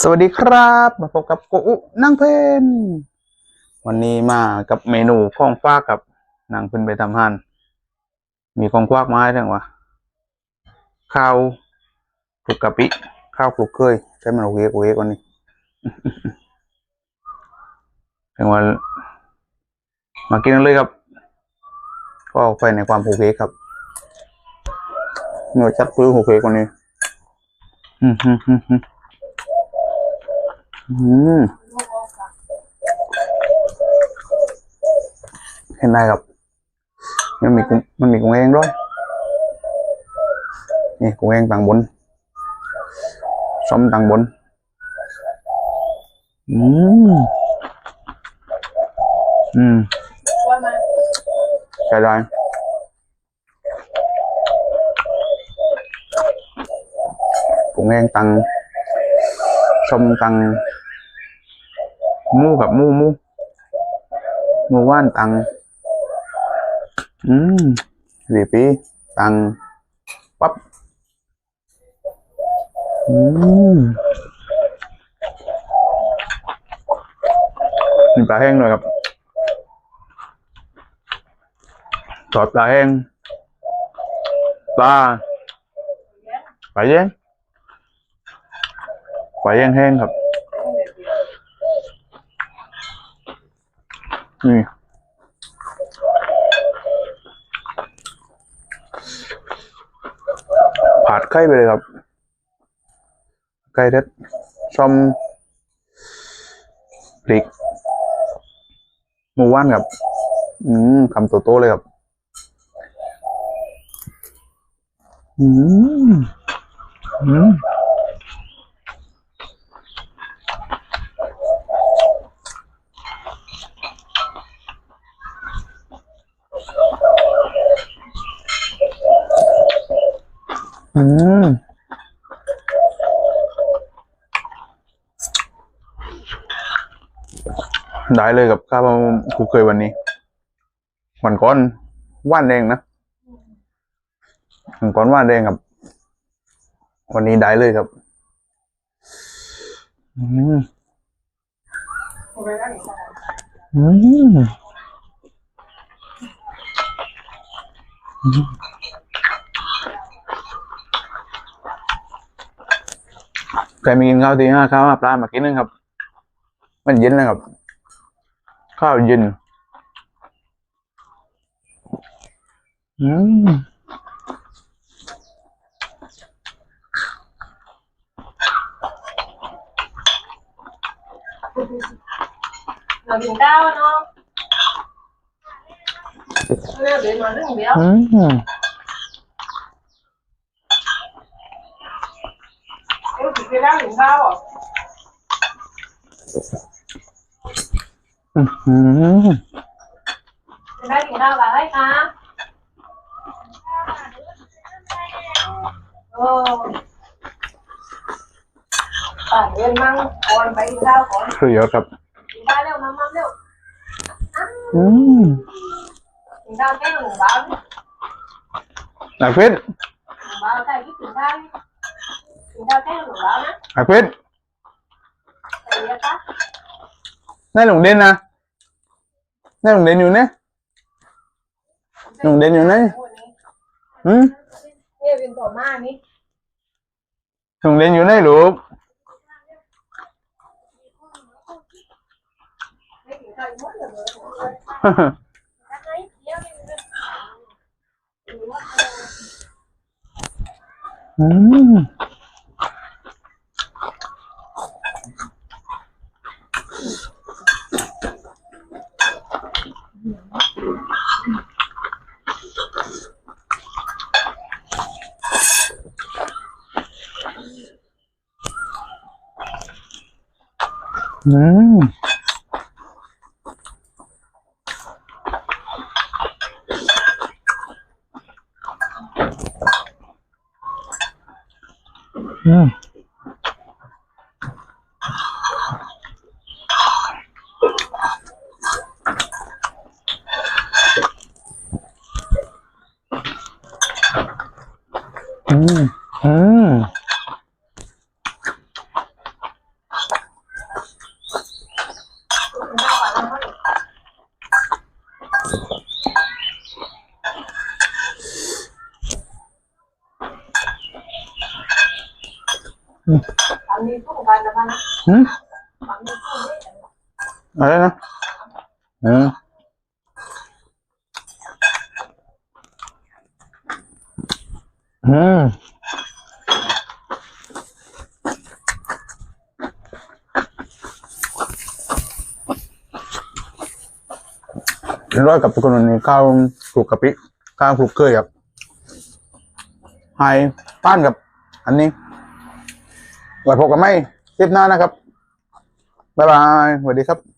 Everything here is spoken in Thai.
สวัสดีครับ มาพบกับโกอุนั่งเพนวันนี้มากับเมนูข้องฟ้ากกับนางเพิ่นไปทำหันมีของควักมาให้ทั้งวะข้าวคลุกกะปิ ข้าวคลุกเคยใช้มันโอเคโอเคกว่านี้ถึงว่ามากินกันเลยครับ ก็ไปในความโอเคครับเนื้อชัดพื้นโอเคกว่านี้ อืมอืมอืม Ừ. uhm. hiện nay gặp. Nhưng mình cũng mình cũng ăn rồi. Nè cũng ăn bằng bún xong bằng bún uhm. uhm. trời rồi. Cũng ăn tăng. Sông tăng. มูกับมูมูมูว่านตัง อืมรีปีตัง ปั๊บ อืมมีปลาแห้งด้วยครับทอดปลาแห้งปลาปลาแห้งปลาแห้งแห้งครับ นี่ผัดไข่ไปเลยครับ ไก่เด็ดส้มพริกหมูว่านครับ อืมคำโตๆเลยครับ อืม อืม อืมได้เลยกับข้าวครูเคยวันนี้ วันก่อนว่านแดงนะวันก่อนว่านแดงครับ วันนี้ได้เลยครับ อืมอืม ใครไม่กินข้าวทีห้าข้าวห้าปลามากินนึงครับ มันเย็นนะครับ ข้าวเย็น อืมเรากินข้าวเนาะเรื่องเดี๋ยวมาเรื่องเดียว đang đứng bao à? Thì đang đứng bao bà ấy hả? Ừ. Bản yên măng, còn bánh sao còn. Thử yếu cặp. Thì đang leo măng măng leo. Ừ. Thì đang cái ngủ bán. Nào phết. Bà cái cái Hải quyết. Nay lùng đen à? Nay lùng đen nhiều nè Lùng đen nhiều nè Ừ. Lùng đen nhiều nè lục Mmm. Mm. Mm. Mm. Mm. ทำนี้สู้กันนะมันหืมทำนี้อะไรนะอืมอืมเรียบร้อยกับทุกคนนนี้ข้าวคลุกกะปิข้าวคลุกเคยครับไฮป้านกับ อันนี้ ไว้พบกันไหมคลิปหน้านะครับ บ๊ายบายสวัสดีครับ